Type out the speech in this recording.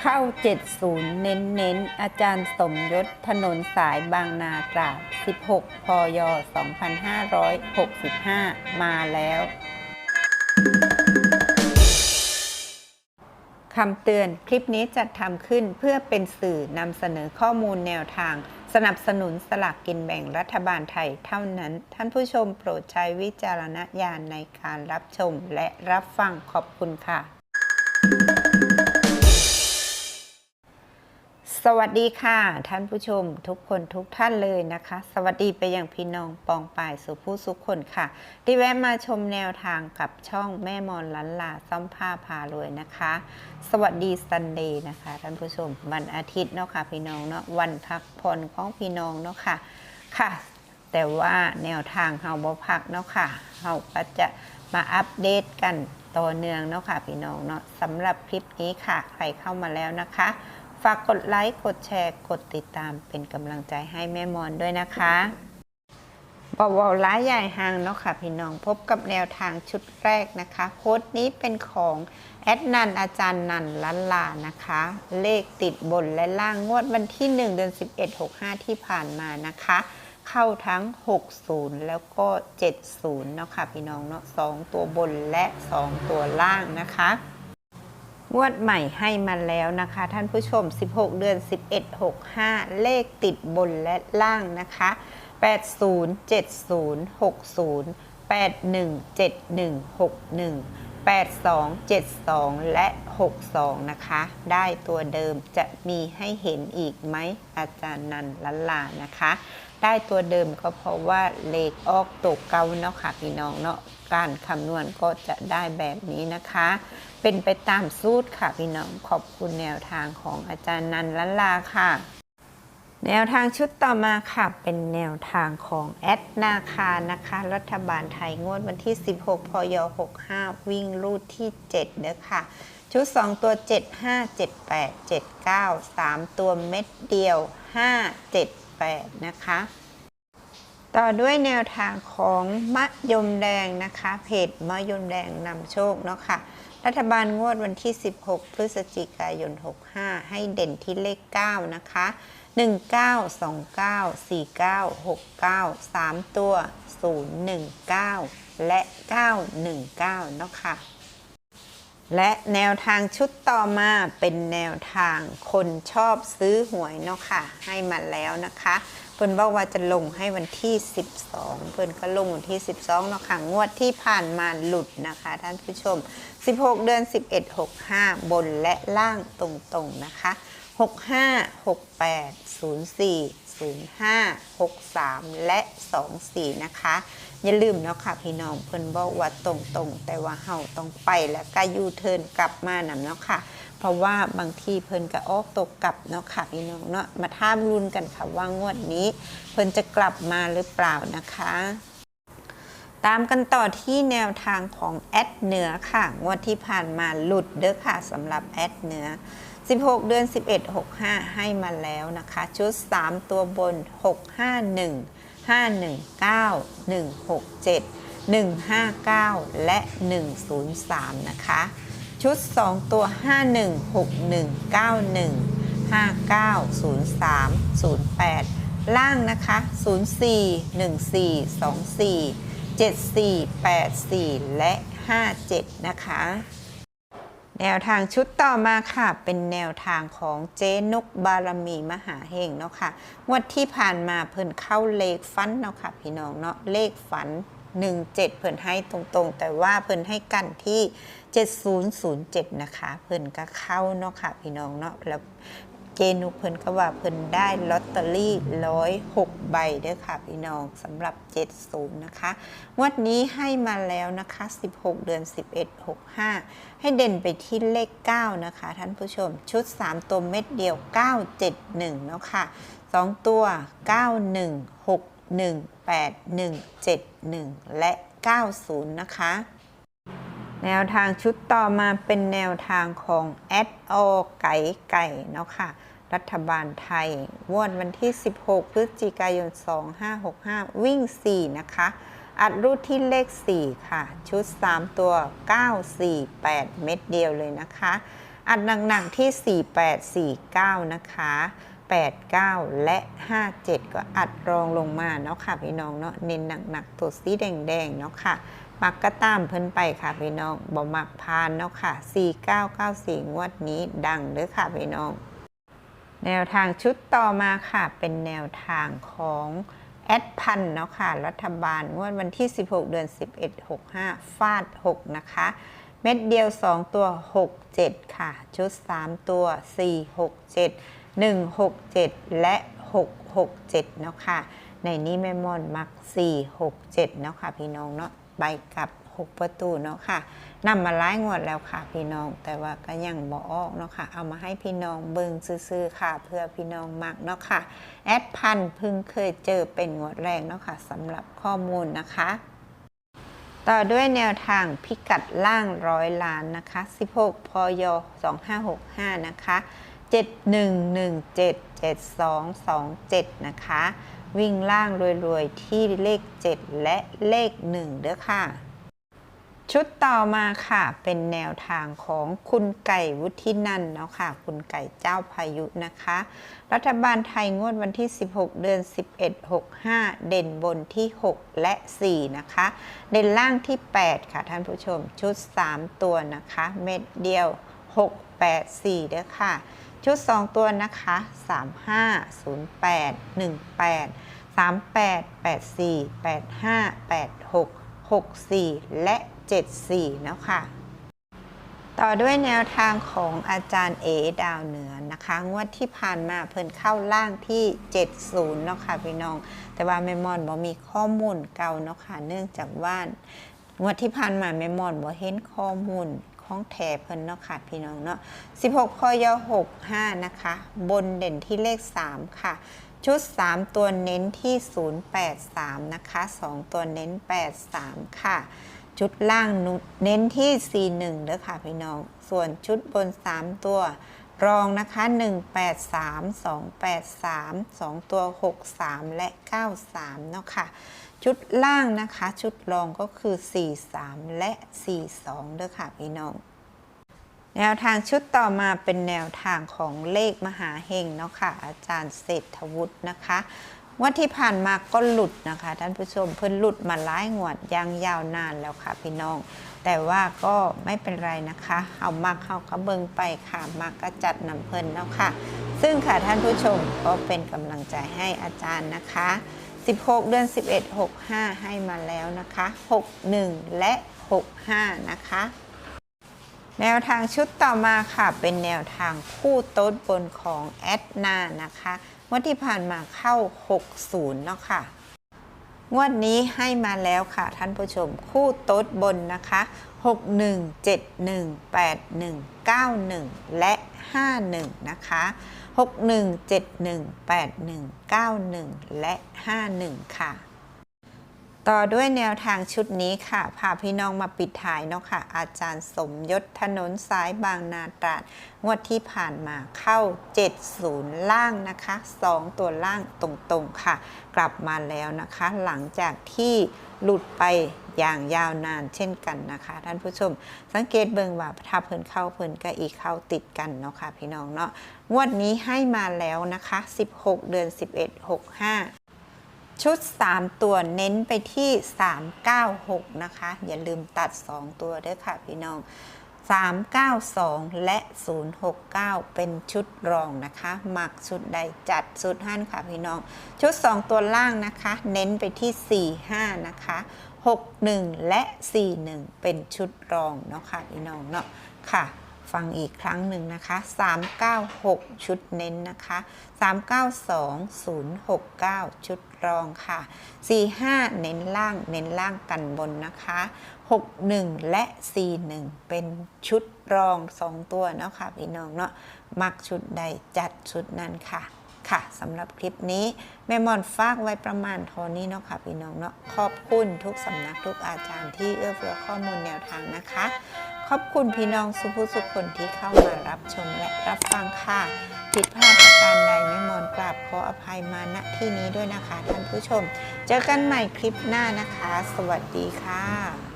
เข้า 70 เน้นเน้นๆอาจารย์สมยศถนนสายบางนาตราด 16 พย 2565 มาแล้ว คำเตือนคลิปนี้จัดทำขึ้นเพื่อเป็นสื่อนำเสนอข้อมูลแนวทาง สนับสนุนสลากกินแบ่งรัฐบาลไทยเท่านั้น ท่านผู้ชมโปรดใช้วิจารณญาณในการรับชมและรับฟังขอบคุณค่ะ สวัสดีค่ะท่านผู้ชมทุกคนทุกท่านเลยนะคะ สวัสดีไปยังพี่น้องปองป่ายสู่ผู้สุขคนค่ะ ที่แวะมาชมแนวทางกับช่องแม่มอนลันลาซ่อมผ้าพารวยนะคะ สวัสดีซันเดย์นะคะท่านผู้ชมวันอาทิตย์เนาะค่ะพี่น้องเนาะวันพักผ่อนของพี่น้องเนาะค่ะค่ะ แต่ว่าแนวทางเฮาบ่พักเนาะค่ะเฮาก็จะมาอัปเดตกันต่อเนื่องเนาะค่ะพี่น้องเนาะสำหรับคลิปนี้ค่ะ ใครเข้ามาแล้วนะคะ ฝากกดไลค์ กดแชร์ กดติดตามเป็นกำลังใจให้แม่มอนด้วยนะคะบอกว่าร้ายใหญ่ห่างเนาะค่ะพี่น้องพบกับแนวทางชุดแรกนะคะโค้ดนี้เป็นของแอดนันอาจารย์นันลันลานะคะ เลขติดบนและล่างงวดวันที่ 1 เดือน 11 65 ที่ผ่านมานะคะ เข้าทั้ง 60 แล้วก็ 70 เนาะค่ะพี่น้องเนาะ2ตัวบนและ 2 ตัวล่างนะคะ งวดใหม่ให้มาแล้วนะคะ ท่านผู้ชม 16 เดือน 11 65 เลขติดบนและล่างนะคะ 80 70 60 81 71 61 82 72 และ 62 นะคะ ได้ตัวเดิมจะมีให้เห็นอีกไหมอาจารย์นันลันลานะคะ ได้ตัวเดิมก็เพราะว่าเลขออกตกเก่าเนาะค่ะพี่น้องเนาะการคำนวณก็จะได้แบบนี้นะคะ เป็นไปตามสูตรค่ะพี่น้องขอบคุณแนวทางของอาจารย์นันลันลาค่ะ แนวทางชุดต่อมาค่ะ เป็นแนวทางของแอดนาคานะคะ รัฐบาลไทยงวดวันที่ 16 พย 65 วิ่งรูดที่7เด้อค่ะ ชุด 2 ตัว 75 78 79 3 ตัวเม็ดเดียว 5 78 นะคะต่อด้วยแนวทางของมะยมแดงนะคะ เพจมะยมแดงนำโชคเนาะค่ะ รัฐบาลงวดวันที่ 16 พฤศจิกายน 65 ให้เด่นที่เลข 9 นะคะ 1929 49 69 3 ตัว 019 และ 919เนาะค่ะ และแนวทางชุดต่อมาเป็นแนวทางคนชอบซื้อหวยเนาะค่ะ ให้มาแล้วนะคะ เพิ่นบอกว่าจะลงให้วันที่ 12 เพิ่นก็ลงวันที่ 12เนาะค่ะงวดที่ผ่านมาหลุดนะคะ ท่านผู้ชม 16 เดือน 11 65 บนและล่างตรงๆนะคะ 65 68 04 05 63 และ 24 นะคะ อย่าลืมเนาะค่ะพี่น้องเพิ่นบอกว่าตรงๆ แต่ว่าเฮาต้องไปแล้วก็ยูเทิร์นกลับมานำเนาะค่ะ เพราะว่าบางทีเพิ่นก็ออกตกกลับเนาะค่ะพี่น้องเนาะมาท่ามรุนกันค่ะว่างวดนี้ เพิ่นจะกลับมาหรือเปล่านะคะตามกันต่อที่แนวทางของแอดเหนือค่ะ งวดที่ผ่านมาหลุดเด้อค่ะสำหรับแอดเหนือ 16 เดือน 11 65 ให้มาแล้วนะคะ ชุด 3 ตัวบน 651 519 167 159 และ 103 นะคะ ชุด 2 ตัว 516191 5903 08 ล่างนะคะ 04 14 24 74 84 และ 57 นะคะ แนวทางชุดต่อมาค่ะ เป็นแนวทางของเจนุกบารมีมหาเฮงเนาะค่ะงวดที่ผ่านมาเพิ่นเข้าเลขฟันเนาะค่ะพี่น้องเนาะเลขฝัน 17 เพิ่นให้ตรงๆ แต่ว่าเพิ่นให้กันที่ 7007 นะคะ เพิ่นก็เข้าเนาะค่ะพี่น้องเนาะแล้ว เจนุเพิ่นก็ว่าเพิ่นได้ลอตเตอรี่106ใบเด้อค่ะพี่น้องสำหรับ 70 นะคะงวดนี้ให้มาแล้วนะคะ 16 เดือน 11 65 ให้เด่นไปที่เลข 9 นะคะ ท่านผู้ชมชุด 3 ตัวเม็ดเดียว 971 เนาะค่ะ 2 ตัว 91 61 81 71 และ 90 นะคะ แนวทางชุดต่อมาเป็นแนวทางของแอดโอไก่ไก่เนาะค่ะ รัฐบาลไทยงวดวันที่ 16 พฤศจิกายน 2565 วิ่ง 4 นะคะ อัดรูดที่เลข 4 ค่ะ ชุด 3 ตัว 948 เม็ดเดียวเลยนะคะ อัดหนักๆที่ 4849 นะคะ 89 และ 57 ก็อัดรองลงมาเนาะค่ะพี่น้องเนาะเน้นหนักๆตัวสีแดงๆเนาะค่ะ มักก็ตามเพิ่นไปค่ะพี่น้องบ่มักพานเนาะค่ะ 4994 งวดนี้ดังเด้อค่ะพี่น้อง แนวทางชุดต่อมาค่ะ เป็นแนวทางของแอดพันเนาะค่ะ รัฐบาลงวดวันที่ 16 เดือน 11 65 ฟาด 6 นะคะ เม็ดเดียว 2 ตัว 6 7 ค่ะ ชุด 3 ตัว 4 6 7 1 6 7 และ 6 6 7 เนาะค่ะ ในนี้แม่มอนมัก 4 6 7 เนาะค่ะ พี่น้องเนาะ ใบกับ6ประตูเนาะค่ะนำมาไล่งวดแล้วค่ะพี่น้อง แต่ว่าก็ยังบอออกเนาะค่ะ เอามาให้พี่น้องเบิ่งซื่อๆค่ะ เพื่อพี่น้องมักเนาะค่ะ แอดพันเพิ่งเคยเจอเป็นงวดแรกเนาะค่ะสำหรับข้อมูลนะคะ ต่อด้วยแนวทางพิกัดล่างร้อยล้านนะคะ 16 พย 2565 นะคะ 7117 7227 นะคะ วิ่งล่างรวยๆ ที่เลข 7 และเลข 1 เด้อค่ะ ชุดต่อมาค่ะ เป็นแนวทางของคุณไก่วุฒินันเนาะค่ะ คุณไก่เจ้าพายุนะคะ รัฐบาลไทยงวดวันที่ 16 เดือน 11 65 เด่นบนที่ 6 และ 4 นะคะ เด่นล่างที่ 8 ค่ะท่านผู้ชมชุด 3 ตัวนะคะ เม็ดเดียว 6 8 4เด้อค่ะ ชุด 2 ตัวนะคะ 35 08 18 38 84 85 86 64 และ 74เนาะค่ะต่อด้วยแนวทางของอาจารย์เอดาวเหนือนะคะ งวดที่ผ่านมาเพิ่นเข้าล่างที่ 70เนาะค่ะพี่น้อง แต่ว่าแม่มอนบ่มีข้อมูลเก่าเนาะค่ะ เนื่องจากว่างวดที่ผ่านมาแม่มอนบ่เห็นข้อมูล ของแถเพิ่นเนาะค่ะพี่น้องเนาะ16พย65 นะคะ บนเด่นที่เลข 3 ค่ะ ชุด 3 ตัวเน้นที่ 083 นะคะ 2 ตัวเน้น 83 ค่ะ ชุดล่างเน้นที่ 41เด้อค่ะพี่น้อง ส่วนชุดบน 3 ตัว รองนะคะ 183 283 2 ตัว 63 และ 93 เนาะค่ะ ชุดล่างนะคะ ชุดรองก็คือ 43 และ 42เด้อค่ะพี่น้อง แนวทางชุดต่อมาเป็นแนวทางของเลขมหาเฮงเนาะค่ะ อาจารย์เศรษฐวุฒินะคะ งวันที่ผ่านมาก็หลุดนะคะท่านผู้ชมเพิ่นหลุดมาหลายงวดยังยาวนานแล้วค่ะพี่น้อง แต่ว่าก็ไม่เป็นไรนะคะเอามากเข้าก็เบิงไปค่ะมากก็จัดนำเพิ่นแล้วค่ะ ซึ่งค่ะท่านผู้ชมก็เป็นกำลังใจให้อาจารย์นะคะ 16 เดือน 11 65 ให้มาแล้วนะคะ 61 และ 65 นะคะแนวทางชุดต่อมาค่ะ เป็นแนวทางคู่โต๊ดบนของแอดนานะคะ งวดที่ผ่านมาเข้า 60เนาะค่ะ งวดนี้ให้มาแล้วค่ะท่านผู้ชมคู่โต๊ดบนนะคะ 61 71 81 91 และ 51 นะคะ 61 71 81 91 และ 51 ค่ะ ต่อด้วยแนวทางชุดนี้ค่ะพาพี่น้องมาปิดท้ายเนาะค่ะ อาจารย์สมยศถนนสายบางนาตราดงวดที่ผ่านมาเข้า 70 ล่างนะคะ 2 ตัวล่างตรงๆค่ะ กลับมาแล้วนะคะ หลังจากที่หลุดไปอย่างยาวนานเช่นกันนะคะ ท่านผู้ชม สังเกตเบิงว่าถ้าเพิ่นเข้าเพิ่นก็อีกเข้าติดกันเนาะค่ะพี่น้องเนาะงวดนี้ให้มาแล้วนะคะ 16 เดือน 11 65 ชุด 3 ตัวเน้นไปที่ 396 นะคะ อย่าลืมตัด 2 ตัวด้วยค่ะพี่น้อง 392 และ 069 เป็นชุดรองนะคะ หมักชุดใดจัดชุดหั่นค่ะพี่น้อง ชุด 2 ตัวล่างนะคะ เน้นไปที่ 45 นะคะ 61 และ 41 เป็นชุดรองเนาะค่ะพี่น้องเนาะค่ะ ฟังอีกครั้งหนึ่งนะคะ 396 ชุดเน้นนะคะ 392 069 ชุดรองค่ะ 45 เน้นล่าง เน้นล่างกันบนนะคะ 61 และ 41 เป็นชุดรอง 2 ตัวเนาะค่ะพี่น้องเนาะ มักชุดใดจัดชุดนั้นค่ะค่ะสำหรับคลิปนี้แม่มอนฝากไว้ประมาณเท่านี้เนาะค่ะพี่น้องเนาะขอบคุณทุกสำนักทุกอาจารย์ที่เอื้อเฟื้อข้อมูลแนวทางนะคะ ขอบคุณพี่น้องสุภุสุคนที่เข้ามารับชมและรับฟังค่ะ ผิดพลาดประการใดไม่มอนกราบขออภัยมาณที่นี้ด้วยนะคะท่านผู้ชม เจอกันใหม่คลิปหน้านะคะ สวัสดีค่ะ